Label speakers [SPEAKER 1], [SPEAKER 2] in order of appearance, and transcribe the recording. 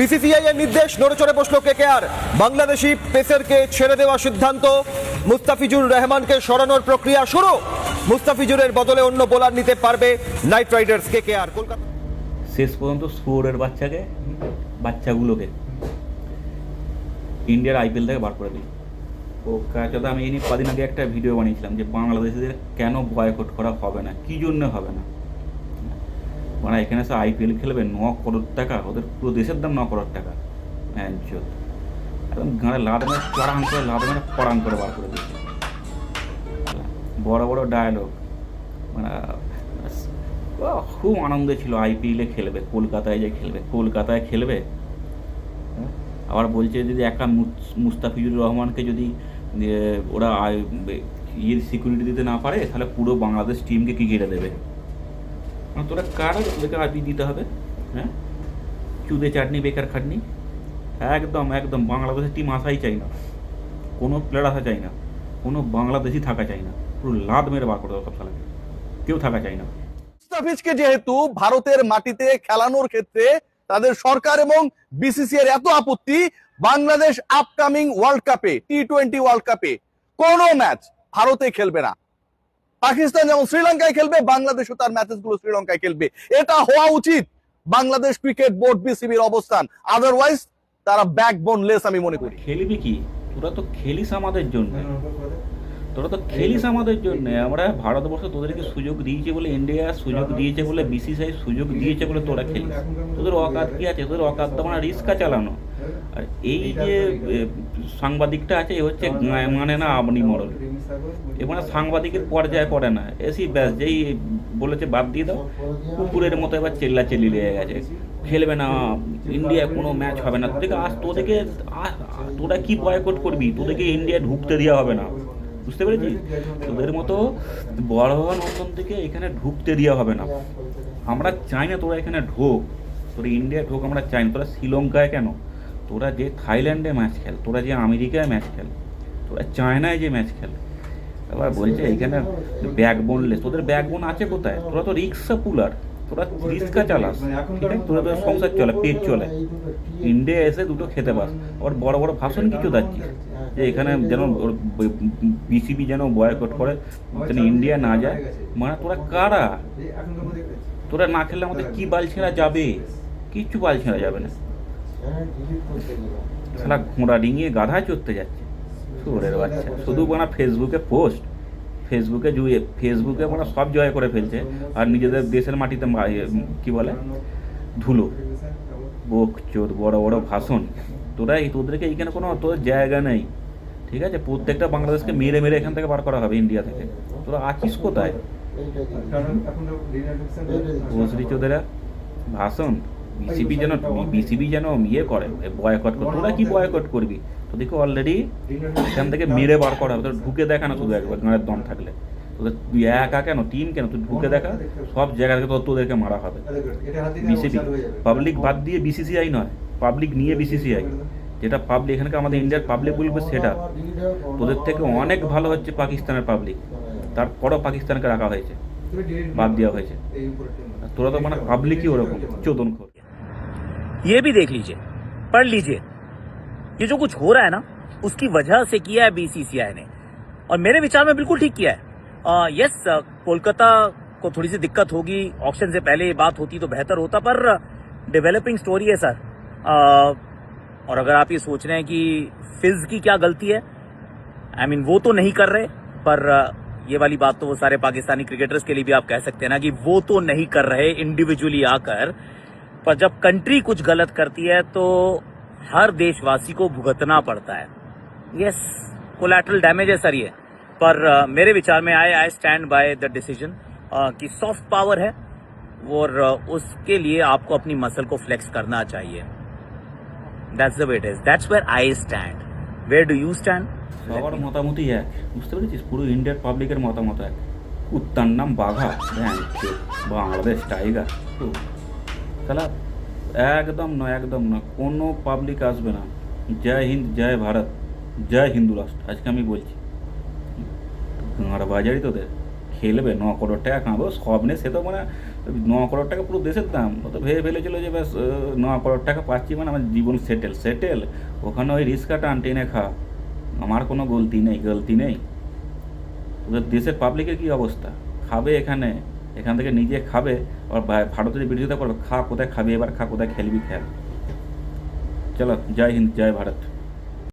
[SPEAKER 1] BCCI এর নির্দেশ, নড়েচড়ে বসল কেকেআর। বাংলাদেশি পেসারকে ছেড়ে দেওয়ার সিদ্ধান্ত, মুস্তাফিজুর রহমানকে সরানোর প্রক্রিয়া শুরু। মুস্তাফিজুরের বদলে অন্য বোলার নিতে পারবে নাইট রাইডার্স কেকেআর। কলকাতা
[SPEAKER 2] শেষ পর্যন্ত শুয়োরের বাচ্চাকে, বাচ্চাগুলোকে ইন্ডিয়ার আইপিএল থেকে বার করে দিই ও কাছে আমি এই নিয়ে কদিন আগে একটা ভিডিও বানিয়েছিলাম যে বাংলাদেশিদের কেন বয়কট করা হবে না? কী জন্য হবে না? মানে এখানে সে আইপিএল খেলবে, ন করোড় টাকা, ওদের পুরো দেশের দাম ন করোড় টাকা। হ্যাঁ একদম গাঁড়ে লাদ মেরে চড়াং করে, লাদ মেরে পড়াং করে বার করে দিচ্ছে বড় বড় ডায়লগ মানে খুব আনন্দে ছিল আইপিএলে খেলবে, কলকাতায় যে খেলবে, কলকাতায় খেলবে? হ্যাঁ? আবার বলছে যদি একা মুস- মুস্তাফিজুর রহমানকে যদি ওরা ইয়ের সিকিউরিটি দিতে না পারে, তাহলে পুরো বাংলাদেশ টিমকে কি কেটে দেবে। তোরা কারা তোদেরকে আইপি দিতে হবে? হ্যাঁ? চুদে চাটনি, বেকার খাটনি? একদম একদম। বাংলাদেশের টিম আসাই চাই না। কোনো প্লেয়ার আসা চাই না। কোনো বাংলাদেশি থাকা চাই না। পুরো লাদ মেরে বার করে সব কেউ থাকা চাই না।
[SPEAKER 3] মুস্তাফিজকে যেহেতু ভারতের মাটিতে খেলানোর ক্ষেত্রে তাদের সরকার এবং বিসিসি এর এত আপত্তি, বাংলাদেশ আপকামিং ওয়ার্ল্ড কাপে টি টোয়েন্টি ওয়ার্ল্ড কাপে কোনো ম্যাচ ভারতে খেলবে না। পাকিস্তান যেমন শ্রীলঙ্কায় খেলবে বাংলাদেশও তার ম্যাচেসগুলো শ্রীলঙ্কায় খেলবে। এটা হওয়া উচিত। বাংলাদেশ ক্রিকেট বোর্ড বিসিবির অবস্থান। আদারওয়াইজ তারা ব্যাকবোন লেস আমি মনে করি।
[SPEAKER 2] খেলবি কি? তোরা তো খেলিস আমাদের জন্য। তোরা তো খেলিস আমাদের জন্য। আমরা ভারতবর্ষ তোদেরকে সুযোগ দিয়েছে বলে ইন্ডিয়া সুযোগ দিয়েছে বলে বিসিসিআই সুযোগ দিয়েছে বলে তোরা খেলিস। তোদের অকাত কি আছে? তোদের অকাত তো মানে রিস্কা চালানো। আর এই যে সাংবাদিকটা আছে এ হচ্ছে মানে না আপনি মরল। এ মানে সাংবাদিকের পর্যায়ে পড়ে না। এসি ব্যাস যেই বলেছে বাদ দিয়ে দাও। কুকুরের মতো এবার চেল্লা চেল্লি লেগে গেছে। খেলবে না ইন্ডিয়া কোনো ম্যাচ হবে না। তোদেরকে আজ তোদেরকে তোরা কি বয়কট করবি? তোদেরকে ইন্ডিয়া ঢুকতে দেওয়া হবে না। বুঝতে পেরেছিস? তোদের মতো বড় নন্দন থেকে এখানে ঢুকতে দেওয়া হবে না। আমরা চাই না তোরা এখানে ঢোক। তোরা ইন্ডিয়া ঢোক আমরা চাই না। তোরা শ্রীলঙ্কায় কেন? তোরা যে থাইল্যান্ডে ম্যাচ খেল, তোরা যে আমেরিকায় ম্যাচ খেল, তোরা চায়নায় যে ম্যাচ খেল। এবার বলছে এখানে ব্যাকবোন লেস তোদের ব্যাকবোন আছে কোথায়? তোরা তো রিক্সা পুলার তোরা রিক্সা চালাস, ঠিক আছে? তোরা তোর সংসার চলে, পেট চলে। ইন্ডিয়া এসে দুটো খেতে পাস আবার বড় বড় ভাষণ কিছু যাচ্ছিস যে এখানে যেন বিসিবি যেন বয়কট করে, যেন ইন্ডিয়া না যায়। মানে তোরা কারা? তোরা না খেললে আমাদের কি বাল ছেঁড়া যাবে? কিচ্ছু বাল ছেঁড়া যাবে না। সালা ঘোড়া ডিঙিয়ে গাধা চড়তে যাচ্ছে। শুয়োরের বাচ্চা। শুধু মানে ফেসবুকে পোস্ট ফেসবুকে জুয়ে ফেসবুকে মানে সব জয় করে ফেলছে। আর নিজেদের দেশের মাটিতে কি বলে? ধুলো। বোক চোর বড় বড় ভাষণ। তোরা এই তোদেরকে এইখানে কোনো তোদের জায়গা নেই। ঠিক আছে? প্রত্যেকটা বাংলাদেশকে মেরে মেরে এখান থেকে বার করা হবে ইন্ডিয়া থেকে। তোরা আছিস কোথায়? ভোসরি চোদেরা ভাষণ? বিসিবি যেন বিসিবি যেন ইয়ে করে বয়কট করে। তোরা কি বয়কট করবি? তোদেরকে অলরেডি এখান থেকে মেরে বার করা হবে। তোর ঢুকে দেখা না শুধু একবার গাঁয়ের দম থাকলে। তোদের তুই একা কেন? টিম কেন? তুই ঢুকে দেখা, সব জায়গা থেকে তোদেরকে মারা হবে। বিসিবি পাবলিক বাদ দিয়ে বিসিসিআই নয়। পাবলিক নিয়ে বিসিসিআই যেটা পাবলিক এখানকার আমাদের ইন্ডিয়ার পাবলিক বলবে সেটা। তোদের থেকে অনেক ভালো হচ্ছে পাকিস্তানের পাবলিক তারপরও পাকিস্তানকে রাখা হয়েছে। বাদ দেওয়া হয়েছে। তোরা তো মানে পাবলিকই ওরকম। চোদন খোর
[SPEAKER 4] ये भी देख लीजिए पढ़ लीजिए। ये जो कुछ हो रहा है ना उसकी वजह से किया है बीसीसीआई ने। और मेरे विचार में बिल्कुल ठीक किया है। आ, यस कोलकाता को थोड़ी सी दिक्कत होगी। ऑप्शन से पहले ये बात होती तो बेहतर होता पर डेवलपिंग स्टोरी है सर आ, और अगर आप ये सोच रहे हैं कि फिज की क्या गलती है आई I मीन mean, वो तो नहीं कर रहे पर ये वाली बात तो वो सारे पाकिस्तानी क्रिकेटर्स के लिए भी आप कह सकते हैं ना कि वो तो नहीं कर रहे इंडिविजुअली आकर। पर जब कंट्री कुछ गलत करती है तो हर देशवासी को भुगतना पड़ता है यस कोलैटरल डैमेज है सर ये पर अ, मेरे विचार में आए I stand by the decision कि सॉफ्ट पावर है और अ, उसके लिए आपको अपनी मसल को फ्लेक्स करना चाहिए that's the wait is that's where I stand where do you stand
[SPEAKER 2] সবার মতামতই এক বুঝতে পেরেছিস পুরো ইন্ডিয়ার পাবলিকের মতামত এক কুত্তার নাম বাঘা ভ্যান বাংলাদেশ টাইগার তাহলে একদম নয়, একদম না কোনো পাবলিক আসবে না। জয় হিন্দ, জয় ভারত, জয় হিন্দু রাষ্ট্র। আজকে আমি বলছি, গাঁড় বাজারই তোদের, খেলবে, ন করোড় টাকা কাঁদো সব নেই সে তো মানে ন করোড় টাকা পুরো দেশের দাম। ও তো ভেবে ফেলেছিল যে ব্যাস ন করোড় টাকা পাচ্ছি মানে আমার জীবন সেটেল সেটেল ওখানে ওই রিস্কাটা টেনে খা। আমার কোনো গলতি নেই গলতি নেই। ওদের দেশের পাবলিকের কী অবস্থা? খাবে এখানে। এখান থেকে নিজে খাবে আর ভারতের বিরোধিতা করবে, খা, কোথায় খাবি এবার, খা, কোথায় খেলবি খেল। চলো, জয় হিন্দ, জয় ভারত।